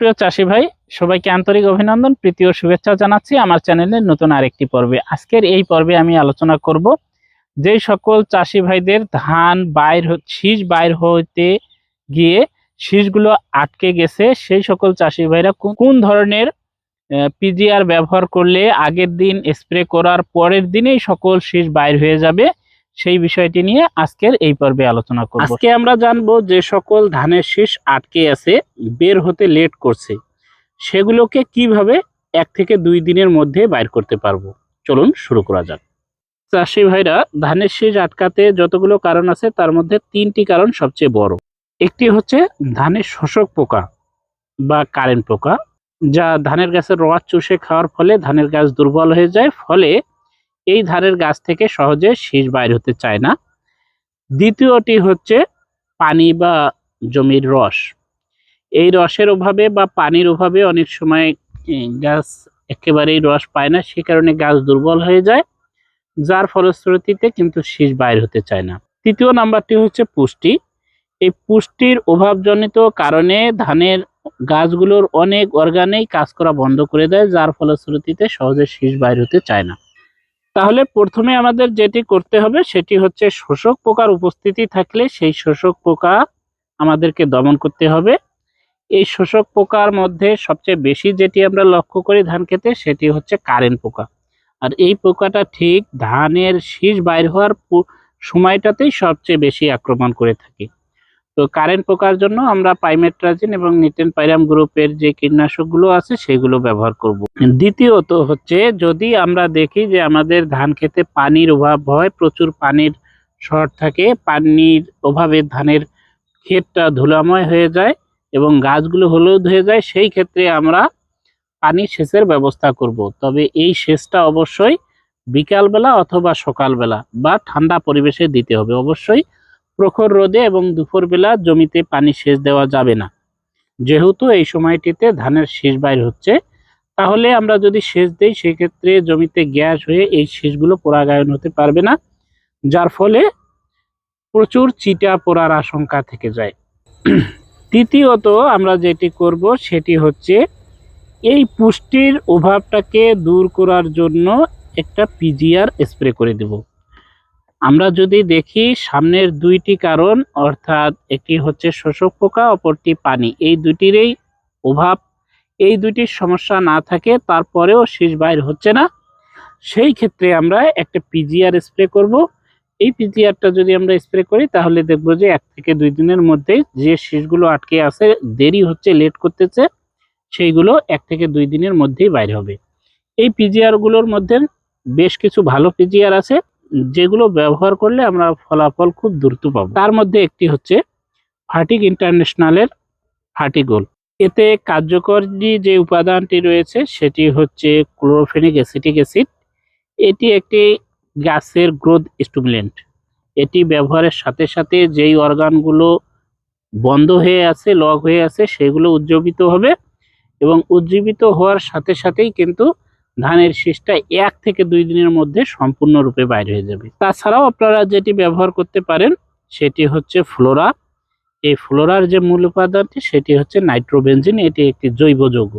প্রিয় চাষি ভাই, সবাইকে আন্তরিক অভিনন্দন, প্রীতি ও শুভেচ্ছা জানাচ্ছি আমার চ্যানেলের নতুন আরেকটি পর্বে। আজকের এই পর্বে আমি আলোচনা করব যে সকল চাষি ভাইদের ধান বাইর শীষ বাইর হইতে গিয়ে শীষগুলো আটকে গেছে, সেই সকল চাষি ভাইরা কোন ধরনের পিজিআর ব্যবহার করলে আগের দিন স্প্রে করার পরের দিনেই সকল শীষ বাইর হয়ে যাবে? সেই বিষয়টি নিয়ে আজকের এই পর্বে আলোচনা করব। আজকে আমরা জানব যে সকল ধানের শীষ আটকে আছে, বের হতে লেট করছে, সেগুলোকে কীভাবে এক থেকে দুই দিনের মধ্যে বাইর করতে পারব? চলুন শুরু করা যাক। চাষি ভাইরা, ধানের শীষ আটকাতে যতগুলো কারণ আছে, তার মধ্যে তিনটি কারণ সবচেয়ে বড়। একটি হচ্ছে ধানের শোষক পোকা বা কারেন্ট পোকা, যা ধানের গাছের রস চুষে খাওয়ার ফলে ধানের গাছ দুর্বল হয়ে যায়, ফলে এই ধারের গাছ থেকে সহজে শীষ বাইর হতে চায় না। দ্বিতীয়টি হচ্ছে পানি বা জমির রস। এই রসের অভাবে বা পানির অভাবে অনেক সময় গাছ একেবারেই রস পায় না, সে কারণে গাছ দুর্বল হয়ে যায়, যার ফলশ্রুতিতে কিন্তু শীষ বাইর হতে চায় না। তৃতীয় নাম্বারটি হচ্ছে পুষ্টি। এই পুষ্টির অভাবজনিত কারণে ধানের গাছগুলোর অনেক অর্গানেই কাজ করা বন্ধ করে দেয়, যার ফলশ্রুতিতে সহজে শীষ বাইর হতে চায় না। তাহলে প্রথমে আমাদের যেটি করতে হবে সেটি হচ্ছে শোষক পোকার উপস্থিতি থাকলে সেই শোষক পোকা আমাদেরকে দমন করতে হবে। এই শোষক পোকার মধ্যে সবচেয়ে বেশি যেটি আমরা লক্ষ্য করি ধান খেতে সেটি হচ্ছে কারেন্ট পোকা। আর এই পোকাটা ঠিক ধানের শীষ বাইর হওয়ার সময়টাতেই সবচেয়ে বেশি আক্রমণ করে থাকে। তো কারেন্ট পোকার জন্য আমরা পাইমেট্রাজিন এবং নিটেন পাইরাম গ্রুপের যে কীটনাশকগুলো আছে সেগুলো ব্যবহার করব। দ্বিতীয়ত হচ্ছে যদি আমরা দেখি যে আমাদের ধান খেতে পানির অভাব হয়, প্রচুর পানির শর্ট থাকে, পানির অভাবে ধানের ক্ষেতটা ধুলাময় হয়ে যায় এবং গাছগুলো হলুদ হয়ে যায়, সেই ক্ষেত্রে আমরা পানি সেচের ব্যবস্থা করব। তবে এই সেচটা অবশ্যই বিকালবেলা অথবা সকালবেলা বা ঠান্ডা পরিবেশে দিতে হবে। অবশ্যই প্রখর রোদে এবং দুপুরবেলা জমিতে পানি সেচ দেওয়া যাবে না। যেহেতু এই সময়টিতে ধানের শীষ বাইর হচ্ছে, তাহলে আমরা যদি সেচ দিই, সেক্ষেত্রে জমিতে গ্যাস হয়ে এই শীষগুলো পরাগায়ন হতে পারবে না, যার ফলে প্রচুর চিটা পড়ার আশঙ্কা থেকে যায়। তৃতীয়ত আমরা যেটি করব, সেটি হচ্ছে এই পুষ্টির অভাবটাকে দূর করার জন্য একটা পিজিআর স্প্রে করে দেব। আমরা যদি দেখি সামনের দুইটি কারণ, অর্থাৎ একটি হচ্ছে শোষক পোকা, অপরটি পানি, এই দুটিরই অভাব। এই দুটির সমস্যা না থাকে, তারপরেও শীষ বাইর হচ্ছে না। সেই ক্ষেত্রে আমরা একটা পিজিআর স্প্রে করব। এই পিজিআরটা যদি আমরা স্প্রে করি, তাহলে দেখব যে এক থেকে দুই দিনের মধ্যে যে শীষগুলো আটকে আছে, দেরি হচ্ছে, লেট করতেছে, সেইগুলো এক থেকে দুই দিনের মধ্যেই বাইর হবে। এই পিজিআরগুলোর মধ্যে বেশ কিছু ভালো পিজিআর আছে। যেগুলো ব্যবহার করলে আমরা ফলাফল খুব দ্রুত পাবো। তার মধ্যে একটি হচ্ছে ফার্টিক ইন্টারন্যাশনালের ফার্টিগোল এতে কার্যকরী যে উপাদানটি রয়েছে, সেটি হচ্ছে ক্লোরোফেনিক অ্যাসিটিক অ্যাসিড এটি একটি গাছের গ্রোথ স্টিমুলেন্ট। এটি ব্যবহারের সাথে সাথে যেই অর্গানগুলো বন্ধ হয়ে আছে লক হয়ে আছে, সেগুলো উজ্জীবিত হবে এবং উজ্জীবিত হওয়ার সাথে সাথেই কিন্তু ধানের শীষটা এক থেকে দুই দিনের মধ্যে সম্পূর্ণরূপে বাইরে হয়ে যাবে। তাছাড়াও আপনারা যেটি ব্যবহার করতে পারেন, সেটি হচ্ছে ফ্লোরা। এই ফ্লোরার যে মূল উপাদানটি, সেটি হচ্ছে নাইট্রোবেনজিন, এটি একটি জৈব যৌগ।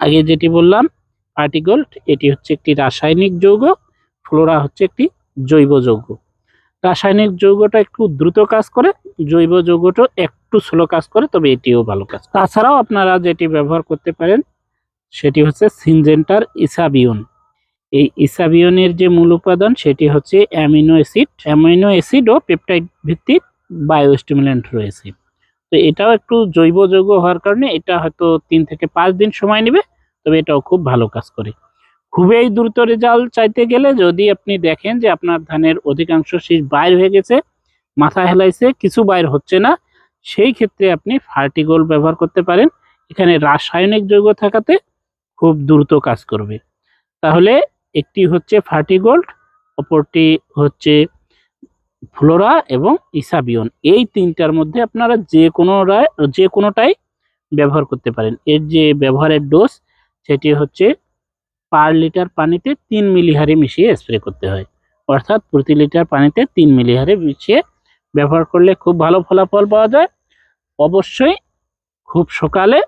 আগে যেটি বললাম পার্টিগোল্ড এটি হচ্ছে একটি রাসায়নিক যৌগ, ফ্লোরা হচ্ছে একটি জৈব যৌগ। রাসায়নিক যৌগটা একটু দ্রুত কাজ করে, জৈব যৌগটা একটু স্লো কাজ করে, তবে এটিও ভালো কাজ তাছাড়াও আপনারা যেটি ব্যবহার করতে পারেন সেটি হচ্ছে সিনজেন্টার ইসাবিয়ন। এই ইসাবিয়নের যে মূল উপাদান, সেটি হচ্ছে অ্যামিনো অ্যাসিড। অ্যামিনো অ্যাসিড ও পেপটাইড ভিত্তিক বায়োস্টিমুলেন্ট রয়েছে। তো এটাও একটু জৈব যৌগ হওয়ার কারণে এটা হয়তো তিন থেকে পাঁচ দিন সময় নেবে, তবে এটাও খুব ভালো কাজ করে। খুবই দ্রুত রেজাল্ট চাইতে গেলে যদি আপনি দেখেন যে আপনার ধানের অধিকাংশ শীষ বাইর হয়ে গেছে, মাথা হেলাইছে, কিছু বাইর হচ্ছে না, সেই ক্ষেত্রে আপনি ফার্টিগোল ব্যবহার করতে পারেন। এখানে রাসায়নিক যৌগ থাকাতে খুব দ্রুত কাজ করবে। তাহলে একটি হচ্ছে ফার্টিগোল্ড অপরটি হচ্ছে ফ্লোরা এবং ইসাবিয়ন। এই তিনটার মধ্যে আপনারা যে কোনো যে কোনোটাই ব্যবহার করতে পারেন। এর যে ব্যবহারের ডোজ, সেটি হচ্ছে পার লিটার পানিতে তিন মিলি হারে মিশিয়ে স্প্রে করতে হয়। অর্থাৎ প্রতি লিটার পানিতে তিন মিলি হারে মিশিয়ে ব্যবহার করলে খুব ভালো ফলাফল পাওয়া যায়। অবশ্যই খুব সকালে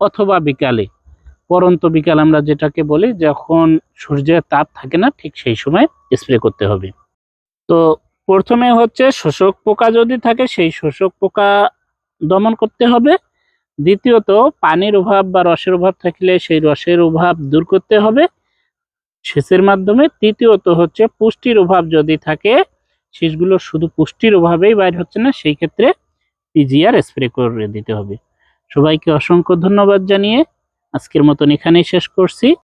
অথবা বিকালে পরন্ত বিকাল আমরা যেটাকে বলি, যখন সূর্যের তাপ থাকে না, ঠিক সেই সময় স্প্রে করতে হবে। তো প্রথমে হচ্ছে শোষক পোকা যদি থাকে, সেই শোষক পোকা দমন করতে হবে। দ্বিতীয়ত, পানির অভাব বা রসের অভাব থাকলে সেই রসের অভাব দূর করতে হবে সেচের মাধ্যমে। তৃতীয়ত হচ্ছে পুষ্টির অভাব যদি থাকে শীষগুলো শুধু পুষ্টির অভাবেই বাইর হচ্ছে না, সেই ক্ষেত্রে পিজিআর স্প্রে করে দিতে হবে। সবাইকে অসংখ্য ধন্যবাদ জানিয়ে আজকের মতন এখানেই শেষ করছি।